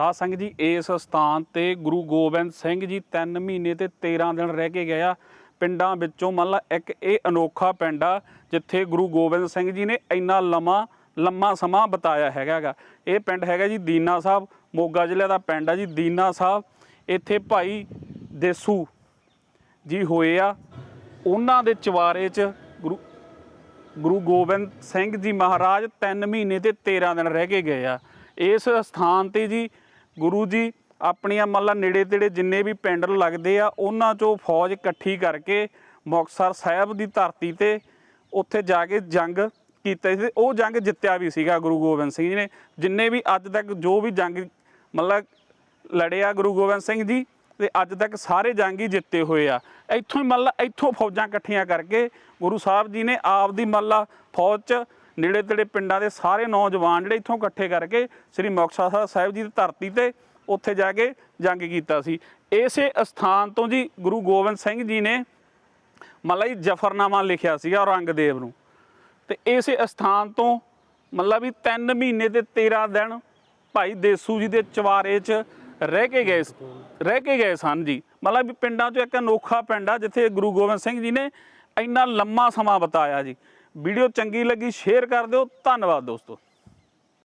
ਸਾਧ ਸੰਗਤ ਜੀ, ਇਸ ਸਥਾਨ ਤੇ ਗੁਰੂ ਗੋਬਿੰਦ ਸਿੰਘ ਜੀ 3 ਮਹੀਨੇ ਤੇ 13 ਦਿਨ ਰਹਿ ਕੇ ਗਏ ਆ। ਪਿੰਡਾਂ ਵਿੱਚੋਂ ਮੰਨ ਲਾ ਇੱਕ ਇਹ ਅਨੋਖਾ ਪਿੰਡ ਆ, ਜਿੱਥੇ ਗੁਰੂ ਗੋਬਿੰਦ ਸਿੰਘ ਜੀ ਨੇ ਇੰਨਾ ਲੰਮਾ ਲੰਮਾ ਸਮਾਂ ਬਤਾਇਆ ਹੈਗਾਗਾ ਇਹ ਪਿੰਡ ਹੈਗਾ ਜੀ ਦੀਨਾ ਸਾਹਿਬ, ਮੋਗਾ ਜ਼ਿਲ੍ਹੇ ਦਾ ਪਿੰਡ ਆ ਜੀ, ਦੀਨਾ ਸਾਹਿਬ। ਇੱਥੇ ਭਾਈ ਦੇਸੂ ਜੀ ਹੋਏ ਆ। ਉਹਨਾਂ ਦੇ ਚਵਾਰੇ 'ਚ ਗੁਰੂ ਗੁਰੂ ਗੋਬਿੰਦ ਸਿੰਘ ਜੀ ਮਹਾਰਾਜ 3 ਮਹੀਨੇ ਤੇ 13 ਦਿਨ ਰਹਿ ਕੇ ਗਏ ਆ। ਇਸ ਸਥਾਨ ਤੇ ਜੀ ਗੁਰੂ ਜੀ, ਆਪਣੀਆਂ ਮੰਨ ਨੇੜੇ ਤੇੜੇ ਜਿੰਨੇ ਵੀ ਪਿੰਡ ਲੱਗਦੇ ਆ, ਉਹਨਾਂ ਚੋਂ ਫੌਜ ਇਕੱਠੀ ਕਰਕੇ ਮੁਕਤਸਰ ਸਾਹਿਬ ਦੀ ਧਰਤੀ ਤੇ ਉੱਥੇ ਜਾ ਕੇ ਜੰਗ ਕੀਤਾ ਸੀ। ਤੇ ਉਹ ਜੰਗ ਜਿੱਤਿਆ ਵੀ ਸੀਗਾ ਗੁਰੂ ਗੋਬਿੰਦ ਸਿੰਘ ਜੀ ਨੇ। ਜਿੰਨੇ ਵੀ ਅੱਜ ਤੱਕ ਜੋ ਵੀ ਜੰਗ ਮਤਲਬ ਲੜਿਆ ਗੁਰੂ ਗੋਬਿੰਦ ਸਿੰਘ ਜੀ ਤੇ ਅੱਜ ਤੱਕ ਸਾਰੇ ਜੰਗ ਹੀ ਜਿੱਤੇ ਹੋਏ ਆ। ਇੱਥੋਂ ਹੀ ਮਤਲਬ ਇੱਥੋਂ ਫੌਜਾਂ ਇਕੱਠੀਆਂ ਕਰਕੇ ਗੁਰੂ ਸਾਹਿਬ ਜੀ ਨੇ ਆਪ ਦੀ ਮੰਨ ਫੌਜ 'ਚ ਨੇੜੇ ਤੇੜੇ ਪਿੰਡਾਂ ਦੇ ਸਾਰੇ ਨੌਜਵਾਨ ਜਿਹੜੇ ਇੱਥੋਂ ਇਕੱਠੇ ਕਰਕੇ ਸ੍ਰੀ ਮੁਕਤਸਰ ਸਾਹਿਬ ਜੀ ਦੀ ਧਰਤੀ ਤੇ ਉੱਥੇ ਜਾ ਕੇ ਜੰਗ ਕੀਤਾ ਸੀ। ਇਸੇ ਸਥਾਨ ਤੋਂ ਜੀ ਗੁਰੂ ਗੋਬਿੰਦ ਸਿੰਘ ਜੀ ਨੇ ਮਤਲਬ ਜੀ ਜਫਰਨਾਮਾ ਲਿਖਿਆ ਸੀਗਾ ਔਰੰਗਜ਼ੇਬ ਨੂੰ। ਤੇ ਇਸੇ ਸਥਾਨ ਤੋਂ ਮਤਲਬ ਵੀ 3 ਮਹੀਨੇ ਤੇ 13 ਦਿਨ ਭਾਈ ਦੇਸੂ ਜੀ ਦੇ ਚਵਾਰੇ 'ਚ ਰਹਿ ਕੇ ਗਏ ਰਹਿ ਕੇ ਗਏ ਸਨ ਜੀ। ਮਤਲਬ ਵੀ ਪਿੰਡਾਂ 'ਚੋਂ ਇੱਕ ਅਨੋਖਾ ਪਿੰਡ ਆ, ਜਿੱਥੇ ਗੁਰੂ ਗੋਬਿੰਦ ਸਿੰਘ ਜੀ ਨੇ ਇੰਨਾ ਲੰਮਾ ਸਮਾਂ ਬਤਾਇਆ ਜੀ। ਵੀਡੀਓ ਚੰਗੀ ਲੱਗੀ ਸ਼ੇਅਰ ਕਰ ਦਿਓ। ਧੰਨਵਾਦ ਦੋਸਤੋ।